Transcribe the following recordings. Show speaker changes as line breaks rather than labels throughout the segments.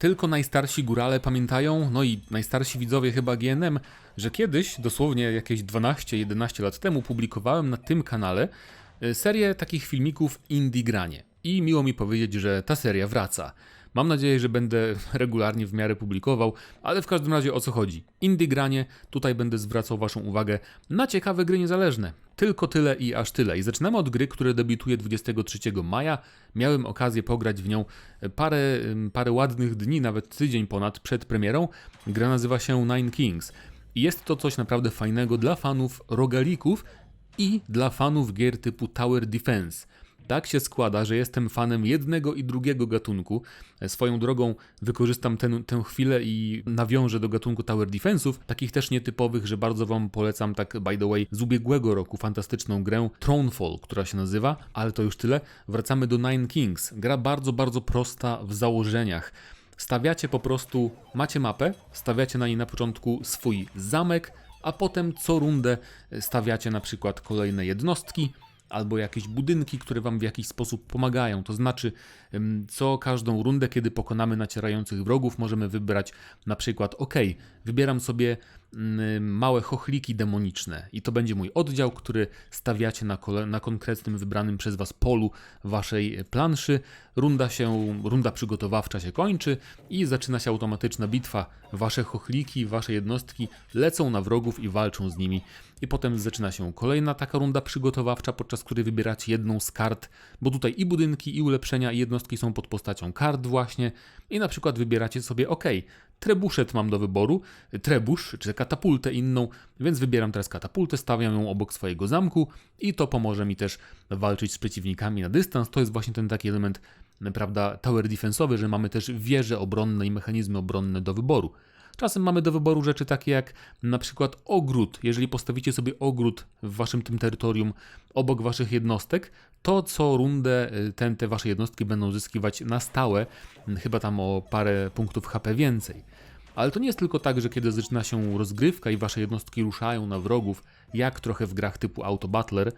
Tylko najstarsi górale pamiętają, no i najstarsi widzowie chyba GNM, że kiedyś, dosłownie jakieś 12-11 lat temu, publikowałem na tym kanale y, serię takich filmików Indie Granie. I miło mi powiedzieć, że ta seria wraca. Mam nadzieję, że będę regularnie w miarę publikował, ale w każdym razie o co chodzi? Indie granie, tutaj będę zwracał Waszą uwagę na ciekawe gry niezależne. Tylko tyle i aż tyle. I zaczynamy od gry, która debiutuje 23 maja. Miałem okazję pograć w nią parę, parę ładnych dni, nawet tydzień ponad przed premierą. Gra nazywa się Nine Kings. I jest to coś naprawdę fajnego dla fanów rogalików i dla fanów gier typu Tower Defense. Tak się składa, że jestem fanem jednego i drugiego gatunku. Swoją drogą wykorzystam ten, tę chwilę i nawiążę do gatunku Tower Defense'ów, takich też nietypowych, że bardzo Wam polecam, tak by the way, z ubiegłego roku fantastyczną grę Thronefall, która się nazywa, ale to już tyle. Wracamy do Nine Kings. Gra bardzo, bardzo prosta w założeniach. Stawiacie po prostu, macie mapę, stawiacie na niej na początku swój zamek, a potem co rundę stawiacie na przykład kolejne jednostki, albo jakieś budynki, które Wam w jakiś sposób pomagają. To znaczy, co każdą rundę, kiedy pokonamy nacierających wrogów, możemy wybrać na przykład, ok, wybieram sobie małe chochliki demoniczne i to będzie mój oddział, który stawiacie na, na konkretnym wybranym przez Was polu Waszej planszy. Runda się, runda przygotowawcza się kończy i zaczyna się automatyczna bitwa. Wasze chochliki, Wasze jednostki lecą na wrogów i walczą z nimi. I potem zaczyna się kolejna taka runda przygotowawcza, podczas której wybieracie jedną z kart, bo tutaj i budynki, i ulepszenia, i jednostki są pod postacią kart właśnie. I na przykład wybieracie sobie, ok, trebuszet mam do wyboru, trebusz, czy katapultę inną, więc wybieram teraz katapultę, stawiam ją obok swojego zamku i to pomoże mi też walczyć z przeciwnikami na dystans. To jest właśnie ten taki element, prawda, tower defensowy, że mamy też wieże obronne i mechanizmy obronne do wyboru. Czasem mamy do wyboru rzeczy takie jak na przykład ogród. Jeżeli postawicie sobie ogród w waszym tym terytorium obok waszych jednostek, to co rundę y, ten, te wasze jednostki będą zyskiwać na stałe, chyba tam o parę punktów HP więcej. Ale to nie jest tylko tak, że kiedy zaczyna się rozgrywka i wasze jednostki ruszają na wrogów, jak trochę w grach typu Auto Battler,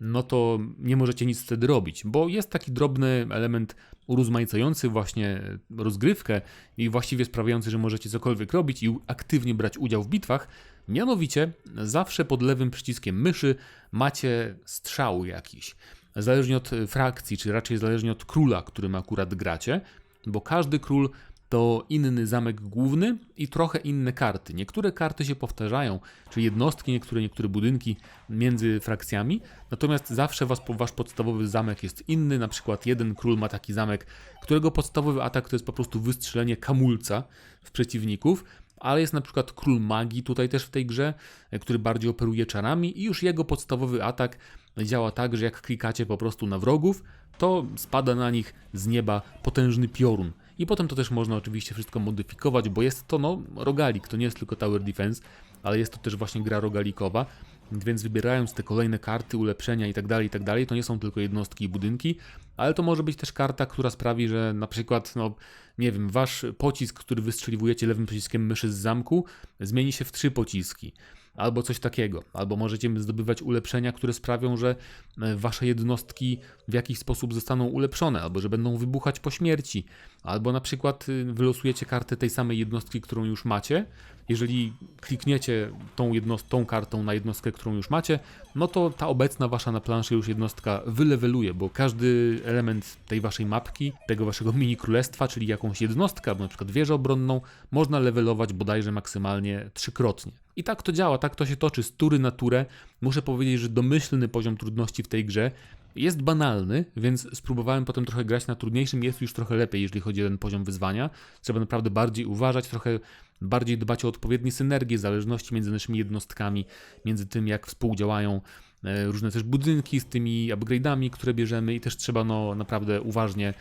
no to nie możecie nic wtedy robić, bo jest taki drobny element urozmaicający właśnie rozgrywkę i właściwie sprawiający, że możecie cokolwiek robić i aktywnie brać udział w bitwach. Mianowicie, zawsze pod lewym przyciskiem myszy macie strzał jakiś. Zależnie od frakcji, czy raczej zależnie od króla, którym akurat gracie, bo każdy król to inny zamek główny i trochę inne karty. Niektóre karty się powtarzają, czyli jednostki, niektóre, niektóre budynki między frakcjami, natomiast zawsze was, wasz podstawowy zamek jest inny. Na przykład jeden król ma taki zamek, którego podstawowy atak to jest po prostu wystrzelenie kamulca w przeciwników, ale jest na przykład król magii tutaj też w tej grze, który bardziej operuje czarami i już jego podstawowy atak działa tak, że jak klikacie po prostu na wrogów, to spada na nich z nieba potężny piorun. I potem to też można oczywiście wszystko modyfikować, bo jest to no rogalik, to nie jest tylko tower defense, ale jest to też właśnie gra rogalikowa, więc wybierając te kolejne karty, ulepszenia itd., tak itd., tak to nie są tylko jednostki i budynki, ale to może być też karta, która sprawi, że na przykład, no nie wiem, wasz pocisk, który wystrzeliwujecie lewym przyciskiem myszy z zamku, zmieni się w trzy pociski albo coś takiego. Albo możecie zdobywać ulepszenia, które sprawią, że e, wasze jednostki w jakiś sposób zostaną ulepszone, albo że będą wybuchać po śmierci. Albo na przykład y, wylosujecie kartę tej samej jednostki, którą już macie. Jeżeli klikniecie tą, jednost- tą kartą na jednostkę, którą już macie, no to ta obecna wasza na planszy już jednostka wyleweluje, bo każdy element tej waszej mapki, tego waszego mini królestwa, czyli jakąś jednostkę, albo na przykład wieżę obronną, można levelować bodajże maksymalnie trzykrotnie. I tak to działa, tak to się toczy z tury na turę. Muszę powiedzieć, że domyślny poziom trudności w tej grze jest banalny, więc spróbowałem potem trochę grać na trudniejszym. Jest już trochę lepiej, jeżeli chodzi o ten poziom wyzwania. Trzeba naprawdę bardziej uważać, trochę bardziej dbać o odpowiednie synergie, zależności między naszymi jednostkami, między tym, jak współdziałają e, różne też budynki z tymi upgrade'ami, które bierzemy i też trzeba no, naprawdę uważnie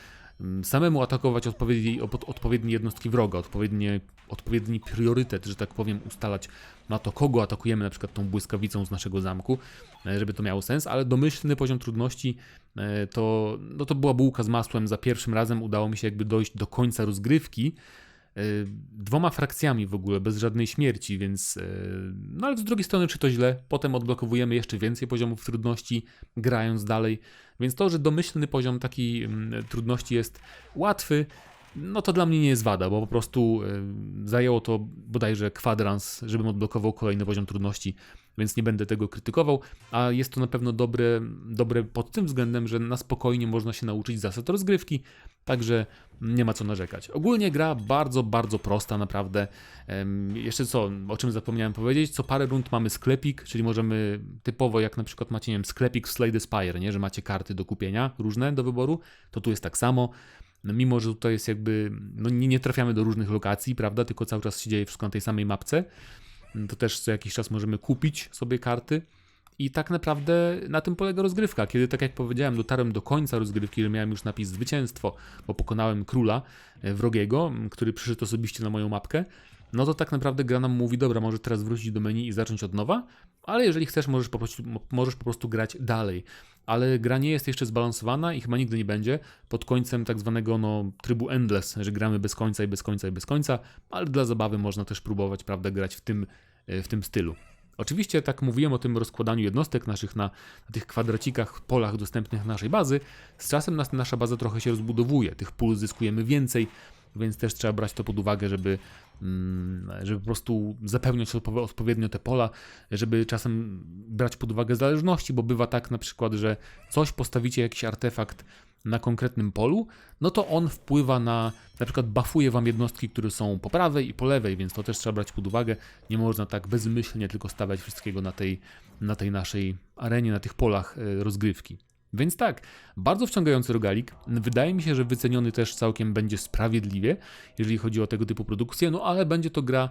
samemu atakować odpowiednie, odpowiednie jednostki wroga, odpowiednie, odpowiedni priorytet, że tak powiem, ustalać na to, kogo atakujemy, na przykład tą błyskawicą z naszego zamku, e, żeby to miało sens, ale domyślny poziom trudności e, to, no to była bułka z masłem. Za pierwszym razem udało mi się jakby dojść do końca rozgrywki, dwoma frakcjami w ogóle, bez żadnej śmierci, więc. No ale z drugiej strony, czy to źle? Potem odblokowujemy jeszcze więcej poziomów trudności, grając dalej. Więc to, że domyślny poziom takiej mm, trudności jest łatwy, no to dla mnie nie jest wada, bo po prostu y, zajęło to bodajże kwadrans, żebym odblokował kolejny poziom trudności, więc nie będę tego krytykował, a jest to na pewno dobre, dobre pod tym względem, że na spokojnie można się nauczyć zasad rozgrywki, także nie ma co narzekać. Ogólnie gra bardzo, bardzo prosta, naprawdę. Jeszcze co, o czym zapomniałem powiedzieć, co parę rund mamy sklepik, czyli możemy typowo jak na przykład macie, nie wiem, sklepik w Slade Spire, nie, że macie karty do kupienia różne do wyboru, to tu jest tak samo. No, mimo, że tutaj jest jakby, no nie, nie trafiamy do różnych lokacji, prawda, tylko cały czas się dzieje wszystko na tej samej mapce, to też co jakiś czas możemy kupić sobie karty. I tak naprawdę na tym polega rozgrywka. Kiedy, tak jak powiedziałem, dotarłem do końca rozgrywki, że miałem już napis zwycięstwo, bo pokonałem króla e, wrogiego, który przyszedł osobiście na moją mapkę, no to tak naprawdę gra nam mówi, dobra, może teraz wrócić do menu i zacząć od nowa, ale jeżeli chcesz, możesz po prostu, mo- możesz po prostu grać dalej. Ale gra nie jest jeszcze zbalansowana i chyba nigdy nie będzie pod końcem tak zwanego no, trybu endless, że gramy bez końca i bez końca i bez końca, ale dla zabawy można też próbować, prawda, grać w tym, e, w tym stylu. Oczywiście, tak mówiłem o tym rozkładaniu jednostek naszych na, na tych kwadracikach, polach dostępnych naszej bazy. Z czasem nas, nasza baza trochę się rozbudowuje, tych pól zyskujemy więcej, więc też trzeba brać to pod uwagę, żeby, mm, żeby po prostu zapełniać odpow- odpowiednio te pola, żeby czasem brać pod uwagę zależności, bo bywa tak na przykład, że coś postawicie, jakiś artefakt na konkretnym polu, no to on wpływa na, na przykład buffuje wam jednostki, które są po prawej i po lewej, więc to też trzeba brać pod uwagę. Nie można tak bezmyślnie tylko stawiać wszystkiego na tej, na tej naszej arenie, na tych polach e, rozgrywki. Więc tak, bardzo wciągający rogalik. Wydaje mi się, że wyceniony też całkiem będzie sprawiedliwie, jeżeli chodzi o tego typu produkcję, no ale będzie to gra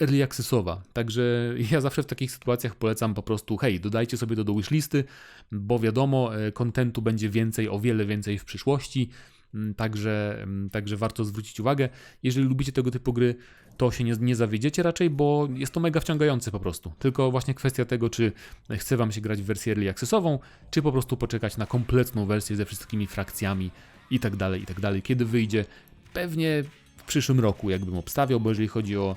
early accessowa. Także ja zawsze w takich sytuacjach polecam po prostu, hej, dodajcie sobie to do wishlisty, bo wiadomo, e, kontentu będzie więcej, o wiele więcej w przyszłości. Mm, Także, mm, także warto zwrócić uwagę. Jeżeli lubicie tego typu gry, to się nie, nie zawiedziecie raczej, bo jest to mega wciągające po prostu. Tylko właśnie kwestia tego, czy chce Wam się grać w wersję early accessową, czy po prostu poczekać na kompletną wersję ze wszystkimi frakcjami i tak dalej, i tak dalej. Kiedy wyjdzie? Pewnie w przyszłym roku, jakbym obstawiał, bo jeżeli chodzi o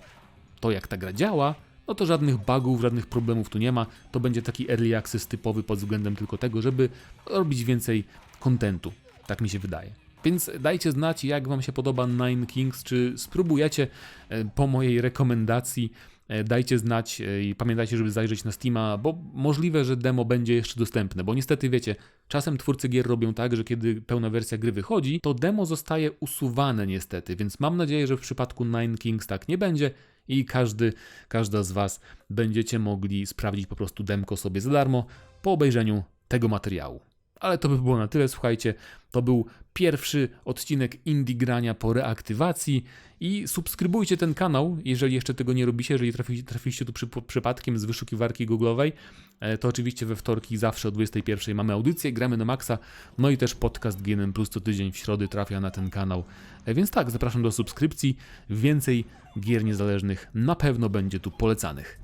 to, jak ta gra działa, no to żadnych bugów, żadnych problemów tu nie ma. To będzie taki early access typowy pod względem tylko tego, żeby robić więcej kontentu. Tak mi się wydaje. Więc dajcie znać, jak Wam się podoba Nine Kings, czy spróbujecie e, po mojej rekomendacji. E, Dajcie znać e, i pamiętajcie, żeby zajrzeć na Steama, bo możliwe, że demo będzie jeszcze dostępne, bo niestety wiecie, czasem twórcy gier robią tak, że kiedy pełna wersja gry wychodzi, to demo zostaje usuwane niestety, więc mam nadzieję, że w przypadku Nine Kings tak nie będzie i każdy, każda z Was będziecie mogli sprawdzić po prostu demko sobie za darmo po obejrzeniu tego materiału. Ale to by było na tyle, słuchajcie. To był pierwszy odcinek Indie Grania po reaktywacji i subskrybujcie ten kanał, jeżeli jeszcze tego nie robicie, jeżeli trafi, trafiliście tu przy, przypadkiem z wyszukiwarki googlowej, e, to oczywiście we wtorki zawsze o 21 mamy audycję, gramy na maksa, no i też podcast GNM Plus co tydzień w środy trafia na ten kanał. E, Więc tak, zapraszam do subskrypcji, więcej gier niezależnych na pewno będzie tu polecanych.